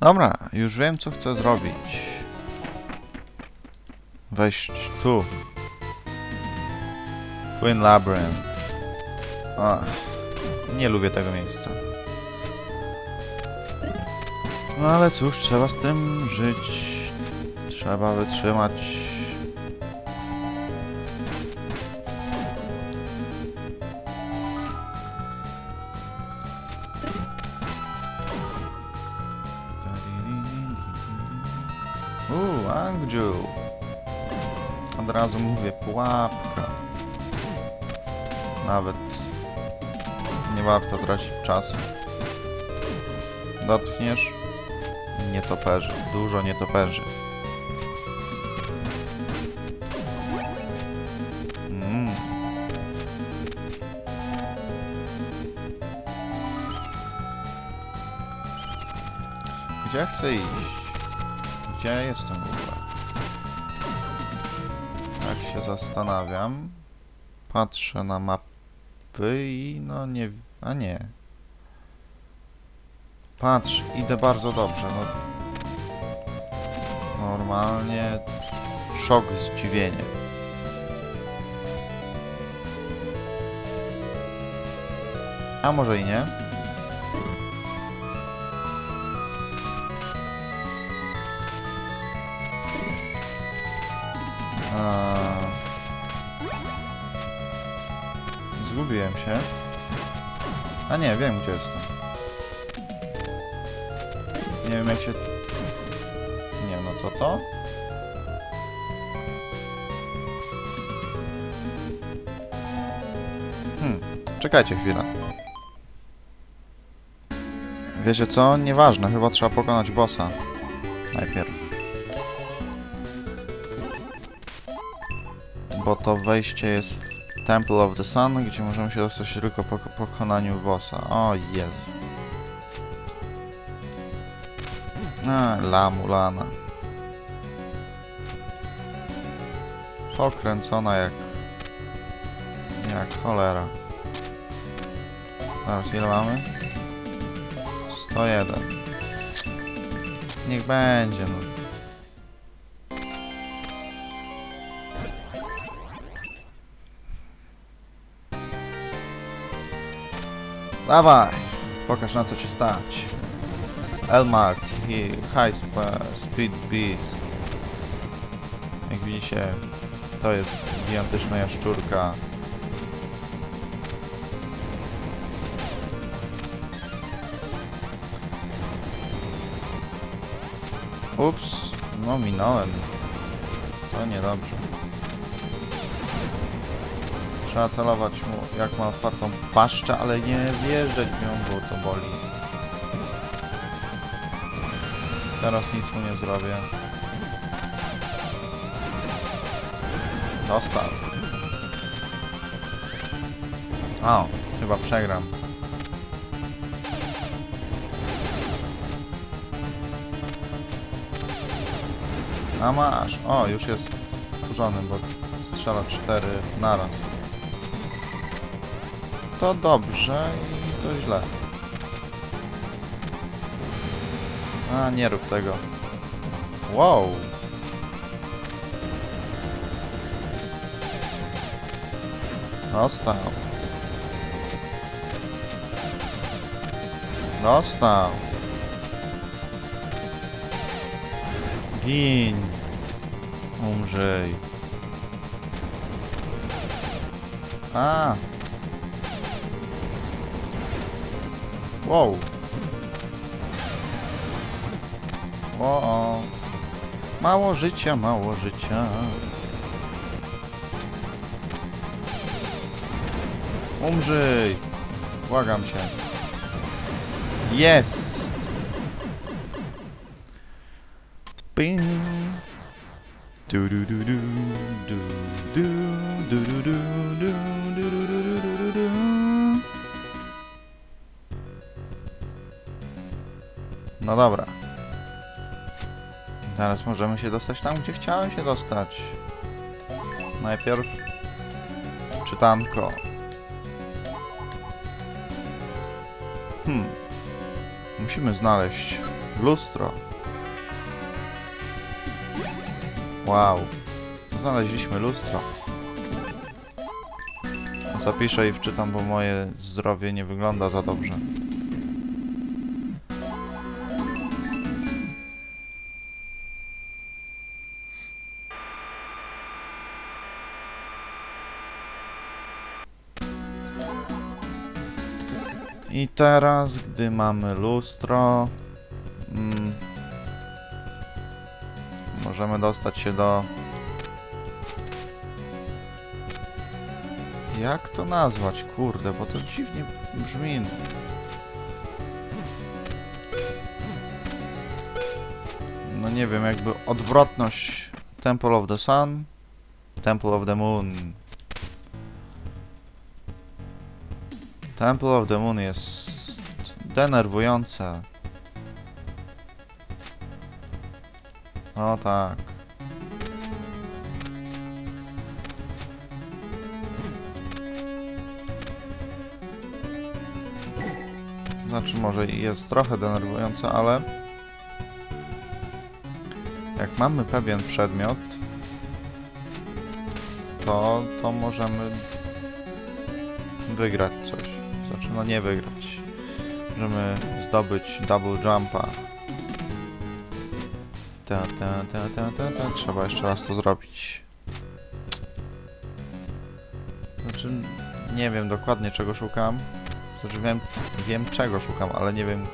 Dobra, już wiem co chcę zrobić. Wejść tu. Twin Labyrinth. Ach, nie lubię tego miejsca. No ale cóż, trzeba z tym żyć. Trzeba wytrzymać. Uuu, Angju. Od razu mówię, pułapka. Nawet nie warto tracić czasu. Dotkniesz? Nietoperzy. Dużo nietoperzy. Mm. Gdzie chcę iść? Gdzie jestem w ogóle? Jak się zastanawiam, patrzę na mapy i no nie... A nie. Patrz, idę bardzo dobrze, no. Normalnie szok, zdziwienie. A może i nie? Zgubiłem się. A nie, wiem gdzie jestem. Nie wiem jak się... Nie, no to to? Hmm, czekajcie chwilę. Wiecie co? Nieważne, chyba trzeba pokonać bossa. Najpierw. Bo to wejście jest w Temple of the Sun, gdzie możemy się dostać tylko po pokonaniu bossa. O Jezu. A, lamulana. Pokręcona jak... jak cholera. Zaraz, ile mamy? 101. Niech będzie, no. Dawaj! Pokaż na co cię stać. Elmak i High Speed Beast. Jak widzicie, to jest gigantyczna jaszczurka. Ups, no minąłem. To niedobrze. Trzeba celować mu jak ma otwartą paszczę, ale nie wjeżdżać w nią, bo to boli. Teraz nic mu nie zrobię. Dostał. O, chyba przegram. A masz. O, już jest wkurzony, bo strzela cztery naraz. To dobrze i to źle. A, nie rób tego. Wow. Dostał. Dostał. Gin. Umrzyj. A. Wow. O, mało życia, mało życia. Umrzyj! Błagam cię. Jest! Du du du du du du du du du du No dobra. Teraz możemy się dostać tam, gdzie chciałem się dostać. Najpierw czytanko. Hmm. Musimy znaleźć Lustro. Wow. Znaleźliśmy lustro. Zapiszę i wczytam, bo moje zdrowie nie wygląda za dobrze. I teraz, gdy mamy lustro, mm, możemy dostać się do. Jak to nazwać? Kurde, bo to dziwnie brzmi. No nie wiem, jakby odwrotność Temple of the Sun, Temple of the Moon. Temple of the Moon jest denerwujące. O tak. Znaczy może jest trochę denerwujące, ale jak mamy pewien przedmiot, to, to możemy wygrać coś. Znaczy, no nie wygrać. Możemy zdobyć double jumpa. Ta, ta, ta, ta, ta, ta. Trzeba jeszcze raz to zrobić. Znaczy, nie wiem dokładnie czego szukam. Znaczy wiem, wiem czego szukam, ale nie wiem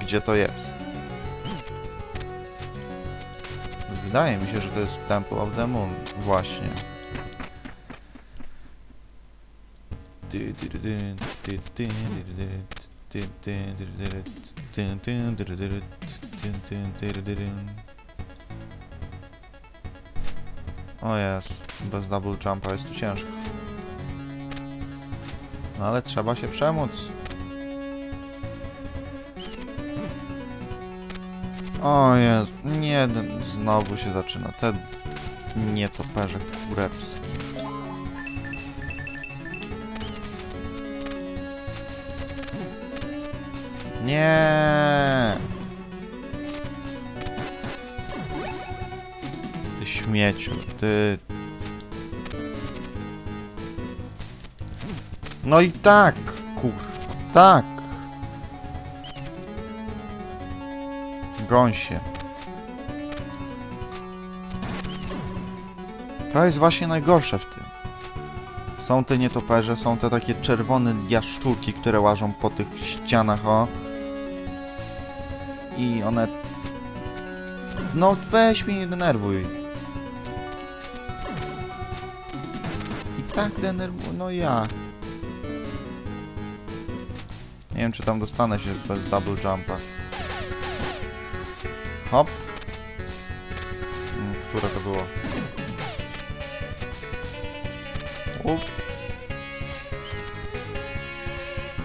gdzie to jest. Wydaje mi się, że to jest Temple of the Moon. Właśnie. O jest, bez double jumpa jest tu ciężko. No ale trzeba się przemóc. O jest, nie, znowu się zaczyna. Te nietoperze kurewskie. Nie. Ty śmieciu, ty. No i tak, kurwa, tak. Gąsie. To jest właśnie najgorsze w tym. Są te nietoperze, są te takie czerwone jaszczurki, które łażą po tych ścianach, o. I one... No weź mnie nie denerwuj. I tak denerwuj, no ja. Nie wiem, czy tam dostanę się bez double jumpa. Hop. Mm, Które to było? Up.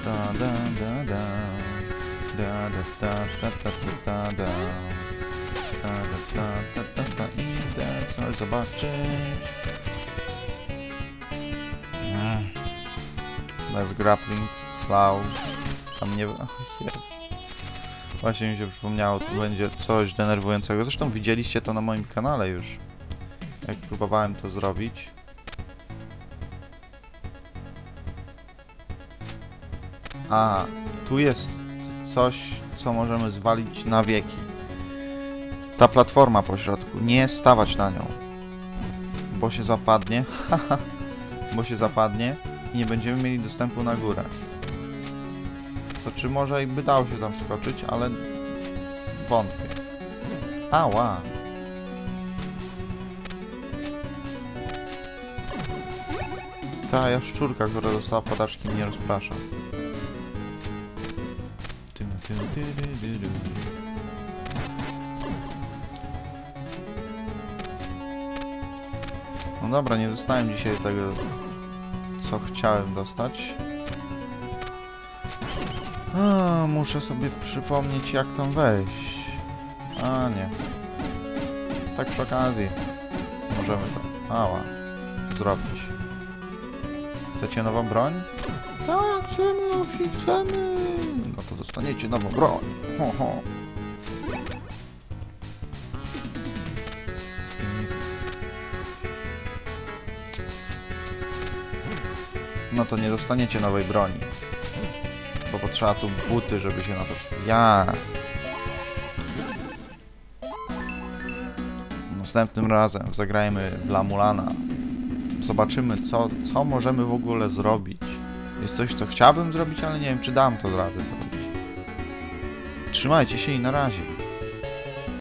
Da da da da. Da da da da da da da da. Da da da da da da. Idę coś zobaczyć. Mm. Bez grappling. Cloud. Tam nie... Ach, jest. Właśnie mi się przypomniało, tu będzie coś denerwującego. Zresztą widzieliście to na moim kanale już. Jak próbowałem to zrobić. A, tu jest coś, co możemy zwalić na wieki. Ta platforma po środku. Nie stawać na nią. Bo się zapadnie. Bo się zapadnie i nie będziemy mieli dostępu na górę. To czy może i by dało się tam skoczyć, ale wątpię. Ała. Ta jaszczurka, która dostała padaczki mnie rozprasza. No dobra, nie dostałem dzisiaj tego, co chciałem dostać. A, muszę sobie przypomnieć, jak tam wejść. A, nie. Tak przy okazji. Możemy to, ała, zrobić. Chcecie nową broń? Tak, chcemy, Ofi, chcemy. No to dostaniecie nową broń. Ho, ho. No to nie dostaniecie nowej broni. Bo potrzeba tu buty, żeby się na to... Ja. Następnym razem zagrajmy w Lamulana. Zobaczymy, co, co możemy w ogóle zrobić. Jest coś, co chciałbym zrobić, ale nie wiem, czy dam to radę zrobić. Trzymajcie się i na razie.